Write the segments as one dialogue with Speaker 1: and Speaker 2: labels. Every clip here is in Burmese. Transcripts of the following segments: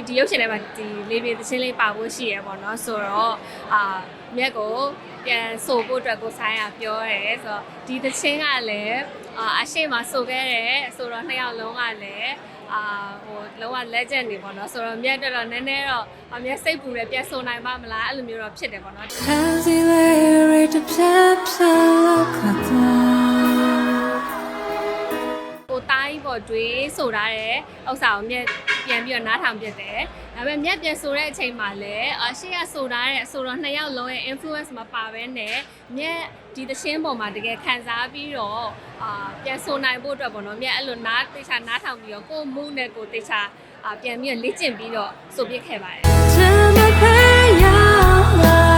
Speaker 1: ဒီဒီရုပ်ရှင်ထဲမှာဒီလေးပြေသချင်းလေးပါဖို့ရှိရပေါ့နော်ဆိုတော့အာမြက်ကိုပြန်ဆိုဖို့အတွက်ကိုဆိုင်ရပြောတယ်ဆိုတော့ဒီသချင်းကလည်းအာအရှိမဆိုခဲ့တယ်ဆိုတော့နှစ်ယောက်လုံးကလည်းအာဟိုလောက legend နေပေါ့နော်ဆိုတော့မြက်တက်တော့နည်းနည်းတော့အမြက်စိတ်ပူတယ်ပြန်ဆိုနိုင်ပါမလားအဲ့လိုမျိုးတော့ဖြစ်တယ်ပေါ့နော် ပေါ်တွေးဆိုထားတဲ့ဥစ္စာကိုမြက်ပြန်ပြီးတော့နားထောင်ပြစ်တယ်။ဒါပေမဲ့မြက်ပြန်ဆိုတဲ့အချိန်မှာလည်းအရှိကဆိုထားတဲ့အဆိုတော့နှစ်ယောက်လုံးရဲ့ influence မပါဘဲနဲ့မြက်ဒီသချင်းပေါ်မှာတကယ်ခံစားပြီးတော့အာပြန်ဆိုနိုင်ဖို့အတွက်ပေါ့နော်မြက်အဲ့လိုနားတေချာနားထောင်ပြီးတော့ကိုယ်မူးနဲ့ကိုယ်တေချာအာပြန်ပြီးတော့လေ့ကျင့်ပြီးတော့ဆိုပြစ်ခဲ့ပါတယ်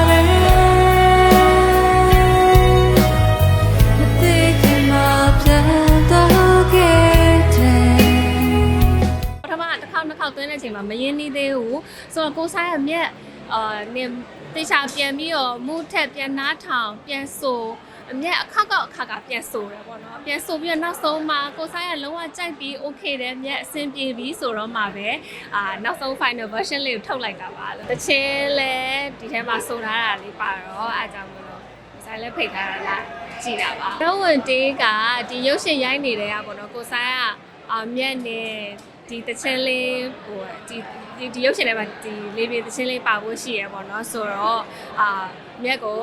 Speaker 2: တဲ့
Speaker 1: အချိန်မှာမရင်းနှီးသေးဘူးဆိုတော့ကိုဆိုင်ရမြက်အာနေတေချာပြန်ပြီးတော့မူးထက်ပြန်နားထောင်ပြန်ဆိုအမြက်အခက်ကောက်အခါကပြန်ဆိုရပေါ့နော်ပြန်ဆိုပြီးတော့နောက်ဆုံးမှာကိုဆိုင်ရလုံးဝကြိုက်ပြီး okay တယ်မြက်အဆင်ပြေပြီဆိုတော့မှပဲအာနောက်ဆုံး final version လေးကိုထုတ်လိုက်တာပါလို့တချင်းလဲဒီထဲမှာဆိုထားတာလေးပါတော့အားကြောင့်မလို့ဆိုင်လဲဖိတ်ထားတာလားကြည်တာပါတော့ဝင်တေးကဒီရုပ်ရှင်ရိုက်နေတဲ့ကပေါ့နော်ကိုဆိုင်ကအာမြက်နေ ဒီတချင်းလေးဟိုဒီဒီဒီရုပ်ရှင်ထဲမှာဒီလေးပြေတချင်းလေးပါဖို့ရှိရပေါ့နော်ဆိုတော့အာမြက်ကို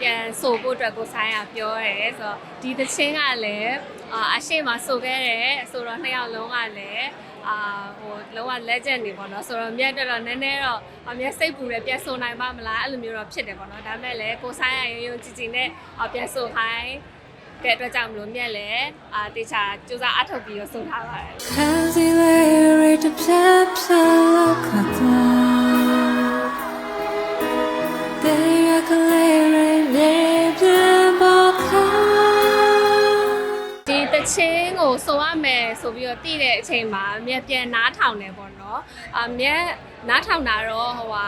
Speaker 1: ပြန်ဆိုဖို့အတွက်ကိုဆိုင်ကပြောတယ်ဆိုတော့ဒီတချင်းကလည်းအာအရှိမဆိုခဲ့တယ်ဆိုတော့နှစ်ယောက်လုံးကလည်းအာဟိုလောက legend နေပေါ့နော်ဆိုတော့မြက်တက်တော့နည်းနည်းတော့အမြက်စိတ်ပူတယ်ပြန်ဆိုနိုင်ပါမလားအဲ့လိုမျိုးတော့ဖြစ်တယ်ပေါ့နော်ဒါပေမဲ့လည်းကိုဆိုင်ရရုံရုံကြည်ကြည်နဲ့အာပြန်ဆိုခိုင်း တဲ့အတွက်ကြောင့်မလို့မြက်လည်းအာတေချာစူးစမ်းအထောက်ပြီးတော့ဆိုထားပါတယ်
Speaker 2: Has he laid a pepsi They are clearing their boca
Speaker 1: ဒီတချင်းကိုဆိုရမယ်ဆိုပြီးတော့တည်တဲ့အချိန်မှာအမြက်ပြန်နားထောင်တယ်ပေါ့နော်အမြက်နားထောင်တာတော့ဟိုဟာ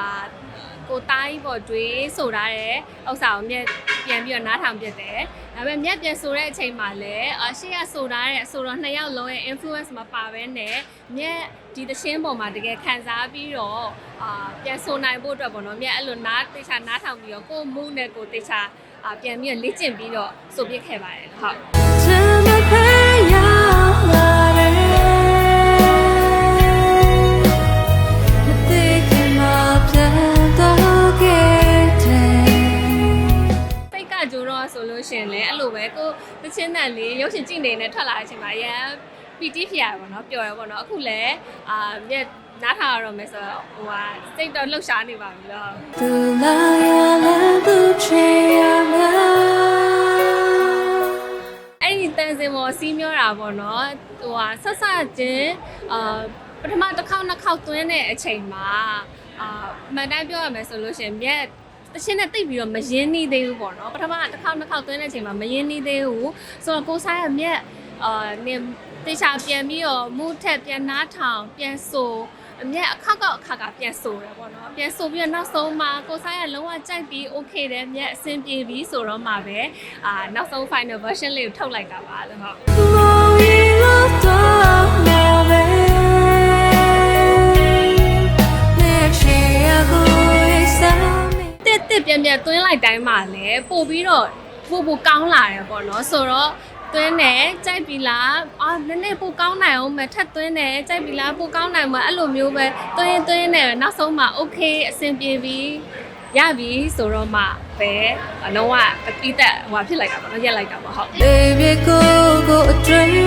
Speaker 1: ကိုတိုင်းပေါ်တွေးဆိုထားတဲ့ဥစ္စာကိုမြက်ပြန်ပြီးတော့နားထောင်ပြစ်တယ်ဒါပေမဲ့မြက်ပြန်ဆိုတဲ့အချိန်မှာလည်းအရှိကဆိုထားတဲ့အဆိုတော့နှစ်ယောက်လုံးရဲ့ influence မပါဘဲနဲ့မြက်ဒီသချင်းပေါ်မှာတကယ်ခံစားပြီးတော့အာပြန်ဆိုနိုင်ဖို့အတွက်ပေါ့နော်မြက်အဲ့လိုနားတေချာနားထောင်ပြီးတော့ကိုယ်မူးနဲ့ကိုယ်တေချာအာပြန်ပြီးတော့လေ့ကျင့်ပြီးတော့ဆိုပြစ်ခဲ့ပါတယ်ဟုတ် ရှရင်လေအဲ့လိုပဲကိုသချင်းတန်လေးရုပ်ရှင်ကြည့်နေနဲ့ထွက်လာတဲ့အချိန်မှာရန်ပီတိဖြစ်ရပါတော့ပျော်ရပါတော့အခုလည်းအာမြက်နားထားရတော့မယ်ဆိုတော့ဟိုဟာစိတ်တော့လှုပ်ရှားနေပါပြီလို့
Speaker 2: သူလာရလာသူချေရလာ
Speaker 1: အဲ့ဒီတန်စင်ပေါ်စီးမျောတာပေါ့နော်ဟိုဟာဆက်ဆက်ချင်းအာပထမတစ်ခေါက်နှစ်ခေါက်သွင်းတဲ့အချိန်မှာအာမှန်တိုင်းပြောရမယ်ဆိုလို့ရှရင်မြက် တချင်းနဲ့တိတ်ပြီးတော့မရင်းနှီးသေးဘူးပေါ့နော်ပထမတစ်ခေါက်နှစ်ခေါက်သွင်းတဲ့အချိန်မှာမရင်းနှီးသေးဘူးဆိုတော့ကိုဆိုင်ကမြက်အာနေတေချာပြန်ပြီးတော့မူးထက်ပြန်နားထောင်ပြန်ဆိုအမြက်အခက်ကောက်အခါကပြန်ဆိုရပေါ့နော်ပြန်ဆိုပြီးတော့နောက်ဆုံးမှာကိုဆိုင်ကလုံးဝကြိုက်ပြီး okay တယ်မြက်အဆင်ပြေပြီဆိုတော့မှပဲအာနောက်ဆုံး final version လေးကိုထုတ်လိုက်တာပါလို့ဟုတ်
Speaker 2: တစ်
Speaker 1: ပြန်ပြန်သွင်းလိုက်တိုင်းမှာလည်းပို့ပြီးတော့ပို့ပို့ကောင်းလာတယ်ပေါ့နော်ဆိုတော့သွင်းတယ်ကြိုက်ပြီလားအာနည်းနည်းပို့ကောင်းနိုင်အောင်မထပ်သွင်းတယ်ကြိုက်ပြီလားပို့ကောင်းနိုင်မှာအဲ့လိုမျိုးပဲသွင်းသွင်းတယ်နောက်ဆုံးမှ okay အဆင်ပြေပြီရပြီဆိုတော့မှပဲအလုံးဝအပိသက်ဟိုဖြစ်လိုက်တာပေါ့နော်ရက်လိုက်တာပေါ့ဟုတ်
Speaker 2: Baby go go a dream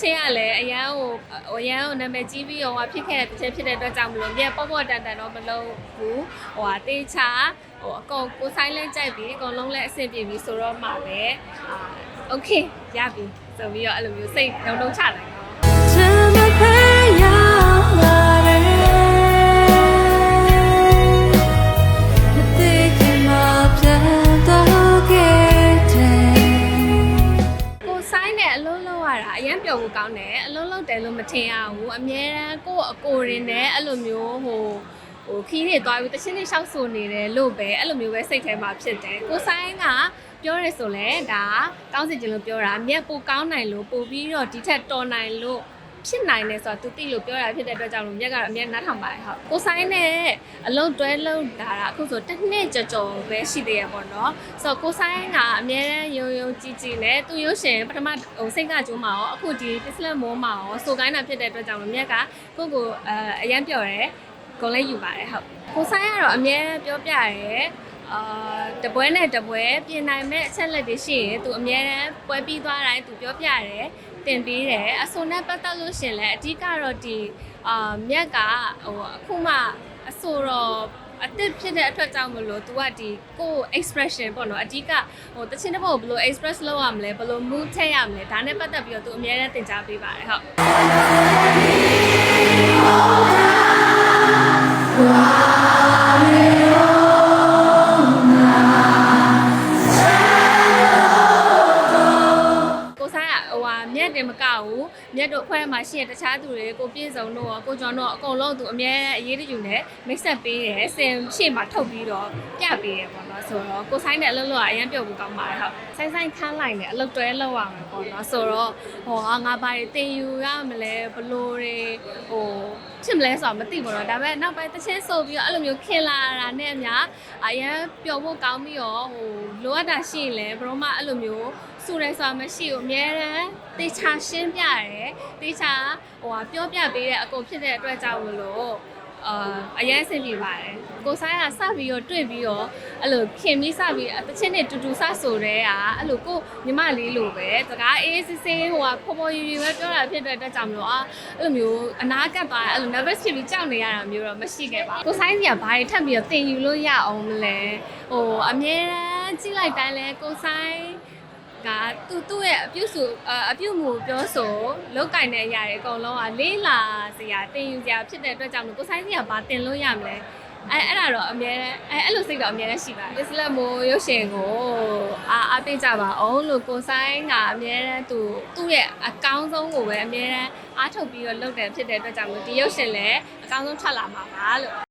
Speaker 1: ချင်းကလည်းအရန်ကိုအရန်ကိုနာမည်ကြီးပြီးတော့ဟိုဖြစ်ခဲ့တဲ့တချင်းဖြစ်တဲ့အတွက်ကြောင့်မလို့မြက်ပေါ့ပေါ့တန်တန်တော့မလုပ်ဘူးဟိုဟာတေးချာဟိုအကုန်ကိုဆိုင်လဲကြိုက်ပြီးအကုန်လုံးလဲအဆင်ပြေပြီဆိုတော့မှပဲအာโอเคရပြီဆိုပြီးတော့အဲ့လိုမျိုးစိတ်လုံးလုံးချလိုက် ထင်ရဘူးအများတန်းကိုယ့်အကိုရင်းနဲ့အဲ့လိုမျိုးဟိုဟိုခီးတွေသွားပြီးတချင်းတွေရှောက်ဆိုနေတယ်လို့ပဲအဲ့လိုမျိုးပဲစိတ်ထဲမှာဖြစ်တယ်ကိုဆိုင်ကပြောရဲဆိုလဲဒါကောင်းစီခြင်းလို့ပြောတာမြက်ပိုကောင်းနိုင်လို့ပို့ပြီးတော့ဒီထက်တော်နိုင်လို့ ဖြစ်နိုင်တယ်ဆိုတော့သူသိလို့ပြောတာဖြစ်တဲ့အတွက်ကြောင့်လို့မြက်ကတော့အမြဲနားထောင်ပါတယ်ဟုတ်ကိုဆိုင်နဲ့အလုံးတွဲလုံးတာတာအခုဆိုတစ်နှစ်ကြော်ကြော်ပဲရှိသေးရပေါ့နော်ဆိုတော့ကိုဆိုင်ကအမြဲတမ်းယုံယုံကြည်ကြည်နဲ့သူရုပ်ရှင်ပထမဟိုစိတ်ကကျိုးမှာရောအခုဒီ business မိုးမှာရောဆိုကိုင်းတာဖြစ်တဲ့အတွက်ကြောင့်လို့မြက်ကကိုကိုအဲအရန်ပြောတယ်ကိုလည်းယူပါတယ်ဟုတ်ကိုဆိုင်ကတော့အမြဲပြောပြရဲအာတပွဲနဲ့တပွဲပြင်နိုင်မဲ့အချက်လက်တွေရှိရင်သူအမြဲတမ်းပွဲပြီးသွားတိုင်းသူပြောပြတယ် တင်ပေးတယ်အဆိုနဲ့ပတ်သက်လို့ရှရင်လဲအဓိကတော့ဒီအာမြက်ကဟိုအခုမှအဆိုတော့အစ်စ်ဖြစ်တဲ့အတွက်ကြောင့်မလို့ तू ကဒီကိုယ် expression ပေါ့နော်အဓိကဟိုတချင်းတစ်ပုတ်ကိုဘယ်လို express လုပ်ရမလဲဘယ်လို move ထည့်ရမလဲဒါနဲ့ပတ်သက်ပြီးတော့ तू အများနဲ့သင်ကြားပေးပါတယ်ဟုတ်ကို က်တင်မကဘူးမြက်တို့အဖွဲ့မှာရှိရတခြားသူတွေကိုပြည့်စုံတို့ရောကိုကျော်တို့ရောအကုန်လုံးသူအမြဲအရေးတယူနဲ့ mix up ပေးတယ်စင်ရှေ့မှာထုတ်ပြီးတော့ပြပေးတယ်ပေါ့နော်ဆိုတော့ကိုဆိုင်နဲ့အလုပ်လုပ်ရအရင်ပြုတ်ဘူးကောင်းပါတယ်ဟုတ်ဆိုင်ဆိုင်ခန်းလိုက်နဲ့အလုပ်တွဲလုပ်ရမှာပေါ့နော်ဆိုတော့ဟိုဟာငါဘာတွေတင်ယူရမလဲဘလို့တွေဟိုဖြစ်မလဲဆိုတော့မသိဘူးတော့ဒါပေမဲ့နောက်ပိုင်းတစ်ချင်းဆိုပြီးတော့အဲ့လိုမျိုးခင်လာတာနဲ့အများအရင်ပျော်ဖို့ကောင်းပြီးတော့ဟိုလိုအပ်တာရှိရင်လည်းဘရောမအဲ့လိုမျိုး စူရဲဆိုတာမရှိဘူးအများတန်းတေချာရှင်းပြရတယ်တေချာဟိုဟာပြောပြပေးတဲ့အကုန်ဖြစ်တဲ့အတွက်ကြောင့်မလို့အာအရင်ဆင်ပြေပါတယ်ကိုဆိုင်ကစပြီးတော့တွေ့ပြီးတော့အဲ့လိုခင်ပြီးစပြီးတချင်းနဲ့တူတူစဆိုတဲ့อ่ะအဲ့လိုကိုညီမလေးလိုပဲတကားအေးစစ်စစ်ဟိုဟာဖော်ဖော်ယူယူပဲပြောတာဖြစ်တဲ့အတွက်ကြောင့်မလို့အာအဲ့လိုမျိုးအနာကပ်သွားအဲ့လို nervous ဖြစ်ပြီးကြောက်နေရတာမျိုးတော့မရှိခဲ့ပါဘူးကိုဆိုင်စီကဘာတွေထပ်ပြီးတော့တင်ယူလို့ရအောင်မလဲဟိုအမြဲတမ်းကြည့်လိုက်တိုင်းလဲကိုဆိုင် ကသူသူ့ရဲ့အပြုစုအအပြုမှုပြောဆိုလောက်ကင်တဲ့အရာတွေအကုန်လုံးကလေးလာစရာတင်ယူစရာဖြစ်တဲ့အတွက်ကြောင့်မို့ကိုဆိုင်စီကဘာတင်လို့ရမလဲအဲအဲ့ဒါတော့အများအဲအဲ့လိုစိတ်တော့အများနဲ့ရှိပါတယ် Islam မိုးရုပ်ရှင်ကိုအာအားပေးကြပါအောင်လို့ကိုဆိုင်ကအများနဲ့သူသူ့ရဲ့အကောင်းဆုံးကိုပဲအများနဲ့အားထုတ်ပြီးတော့လုပ်တယ်ဖြစ်တဲ့အတွက်ကြောင့်မို့ဒီရုပ်ရှင်လည်းအကောင်းဆုံးထွက်လာမှာပါလို့